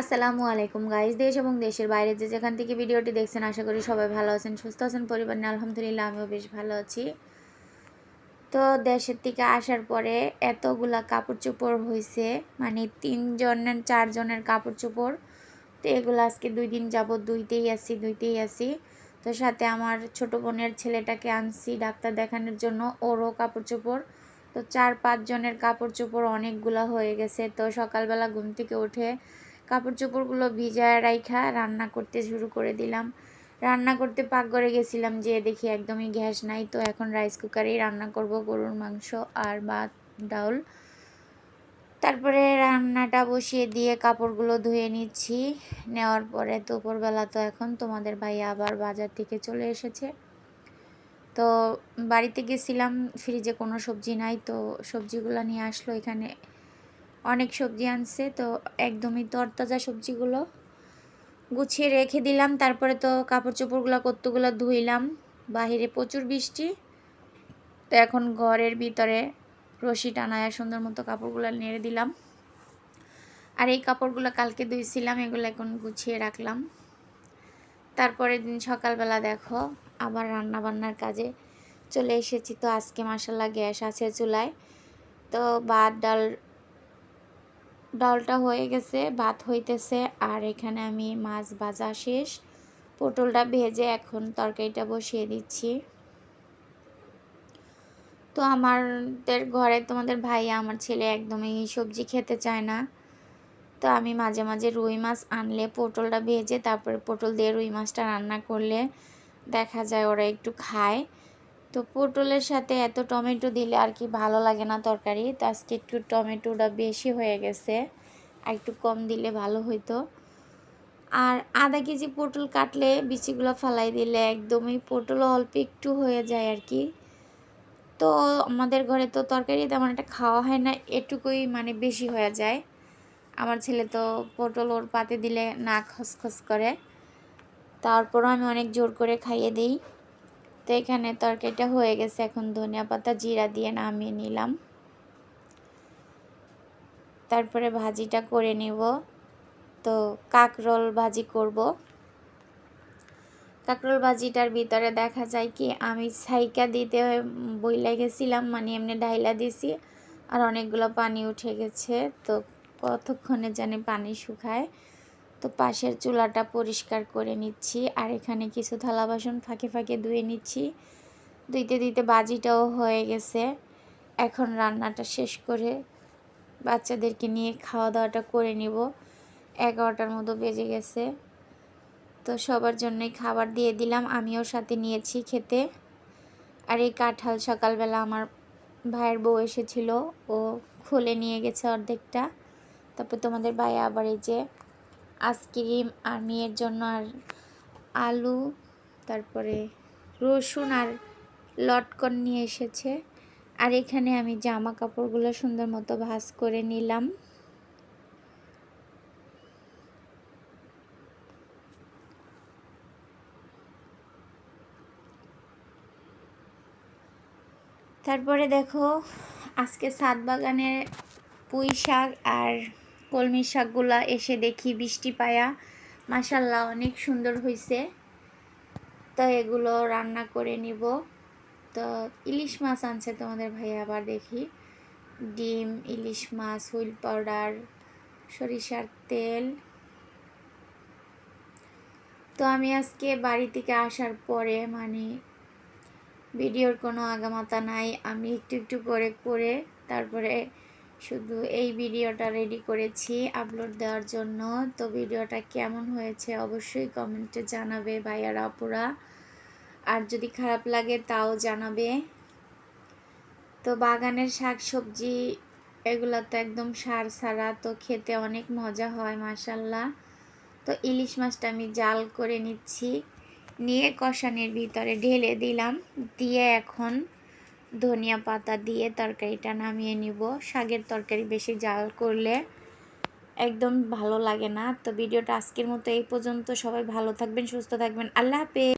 আসসালামু আলাইকুম গাইজ দেশ এবং দেশের বাইরে যে যেখান থেকে ভিডিওটি দেখছেন, আশা করি সবাই ভালো আছেন, সুস্থ আছেন, পরিবার নিয়ে আলহামদুলিল্লাহ আমিও বেশ ভালো আছি। তো দেশের থেকে আসার পরে এতগুলা কাপড় চোপড় হয়েছে মানে তিনজনের, চারজনের কাপড় চোপড় তো এগুলো আজকে দুই দিন যাব দুইতেই আসি দুইতেই আসি তো সাথে আমার ছোট বোনের ছেলেটাকে আনছি ডাক্তার দেখানোর জন্য, ওরও কাপড় চোপড় তো চার পাঁচজনের কাপড় চোপড় অনেকগুলো হয়ে গেছে। তো সকালবেলা ঘুম থেকে উঠে কাপড় চোপড়গুলো ভিজায় রাইখা রান্না করতে শুরু করে দিলাম। রান্না করতে পাক করে গেছিলাম যে দেখি একদমই গ্যাস নাই, তো এখন রাইস কুকারেই রান্না করব গরুর মাংস আর ভাত, ডাউল। তারপরে রান্নাটা বসিয়ে দিয়ে কাপড়গুলো ধুয়ে নিচ্ছি। নেওয়ার পরে দুপুরবেলা তো এখন তোমাদের ভাই আবার বাজার থেকে চলে এসেছে। তো বাড়িতে গেছিলাম, ফ্রিজে কোনো সবজি নাই, তো সবজিগুলো নিয়ে আসলো এখানে। অনেক সবজি আনছে, তো একদমই তরতাজা সবজিগুলো গুছিয়ে রেখে দিলাম। তারপরে তো কাপড় চোপড়গুলো কত্তুগুলো ধুইলাম। বাহিরে প্রচুর বৃষ্টি। তো এখন ঘরের ভিতরে রশি টানায় সুন্দর মতো কাপড়গুলো নেড়ে দিলাম। আর এই কাপড়গুলো কালকে ধুইছিলাম, এগুলো এখন গুছিয়ে রাখলাম। তারপরের দিন সকালবেলা দেখো, আবার রান্না বান্নার কাজে চলে এসেছি। তো আজকে মাসাল্লাহ গ্যাস আছে চুলায়। তো ভাত, ডাল ডালটা হয়ে গেছে, ভাত হইতেছে, আর এখানে আমি মাছ ভাজা শেষ। পটলটা ভেজে এখন তরকারিটা বসিয়ে দিচ্ছি। তো আমাদের ঘরে, তোমাদের ভাই, আমার ছেলে একদমই সবজি খেতে চায় না। তো আমি মাঝে মাঝে রুই মাছ আনলে পটলটা ভেজে, তারপরে পটল দিয়ে রুই মাছটা রান্না করলে দেখা যায় ওরা একটু খায়। তো পটলের সাথে এত টমেটো দিলে আর কি ভালো লাগে না তরকারি। তো আজকে একটু টমেটোটা বেশি হয়ে গেছে, আর একটু কম দিলে ভালো হইতো। আর আধা কেজি পটল কাটলে বিচিগুলো ফালাই দিলে একদমই পটল অল্প একটু হয়ে যায় আর কি। তো আমাদের ঘরে তো তরকারি তেমন একটা খাওয়া হয় না, এটুকুই মানে বেশি হয়ে যায়। আমার ছেলে তো পটল ওর পাতে দিলে না খসখস করে। তারপরও আমি অনেক জোর করে খাইয়ে দিই। তো এখানে তরকারিটা হয়ে গেছে। এখন ধনিয়া পাতা, জিরা দিয়ে নামিয়ে নিলাম। তারপরে ভাজিটা করে নিব। তো কাকরোল ভাজি করব। কাকরোল ভাজিটার ভিতরে দেখা যায় কি, আমি সাইকা দিতে বইলা গেছিলাম মানে এমনি ডাইলা দিছি আর অনেকগুলো পানি উঠে গেছে। তো কতক্ষণে জানি পানি শুকায়। তো পাশের চুলাটা পরিষ্কার করে নিচ্ছি আর এখানে কিছু থালা বাসন ফাঁকে ফাঁকে ধুয়ে নিচ্ছি। ধুইতে ধুইতে বাজিটাও হয়ে গেছে। এখন রান্নাটা শেষ করে বাচ্চাদেরকে নিয়ে খাওয়া দাওয়াটা করে নিব। এগারোটার মতো বেজে গেছে। তো সবার জন্যই খাবার দিয়ে দিলাম, আমিও সাথে নিয়েছি খেতে। আর এই কাঁঠাল সকালবেলা আমার ভাইয়ের বউ এসেছিল, ও খুলে নিয়ে গেছে অর্ধেকটা। তারপর তোমাদের ভাই আবার এই যে আইসক্রিম আর মেয়ের জন্য আর আলু, তারপরে রসুন আর লটকন নিয়ে এসেছে। আর এখানে আমি জামা কাপড়গুলো সুন্দর মতো ভাজ করে নিলাম। তারপরে দেখো, আজকে সাত বাগানের পুঁই শাক আর কলমি শাকগুলা এসে দেখি বৃষ্টি পায়া। মাসাল্লাহ অনেক সুন্দর হয়েছে তো এগুলো রান্না করে নিব। তো ইলিশ মাছ আনছে তোমাদের ভাই আবার দেখি। ডিম, ইলিশ মাছ, হুইল পাউডার, সরিষার তেল। তো আমি আজকে বাড়ি থেকে আসার পরে মানে ভিডিওর কোনো আগামাতা নাই। আমি একটু একটু করে করে তারপরে শুধু এই ভিডিওটা রেডি করেছি আপলোড দেওয়ার জন্য। তো ভিডিওটা কেমন হয়েছে অবশ্যই কমেন্টে জানাবে ভাইয়ার আপুরা। আর যদি খারাপ লাগে তাও জানাবে। তো বাগানের শাক সবজি এগুলো তো একদম সার ছাড়া, তো খেতে অনেক মজা হয় মাসাল্লাহ তো ইলিশ মাছটা আমি জাল করে নিচ্ছি। নিয়ে কষানির ভিতরে ঢেলে দিলাম। দিয়ে এখন ধনিয়া পাতা দিয়ে তরকারিটা নামিয়ে নিব। শাকের তরকারি বেশি জাল করলে একদম ভালো লাগে না। তো ভিডিওটা আজকের মতো এই পর্যন্ত। সবাই ভালো থাকবেন, সুস্থ থাকবেন। আল্লাহ হাফেজ।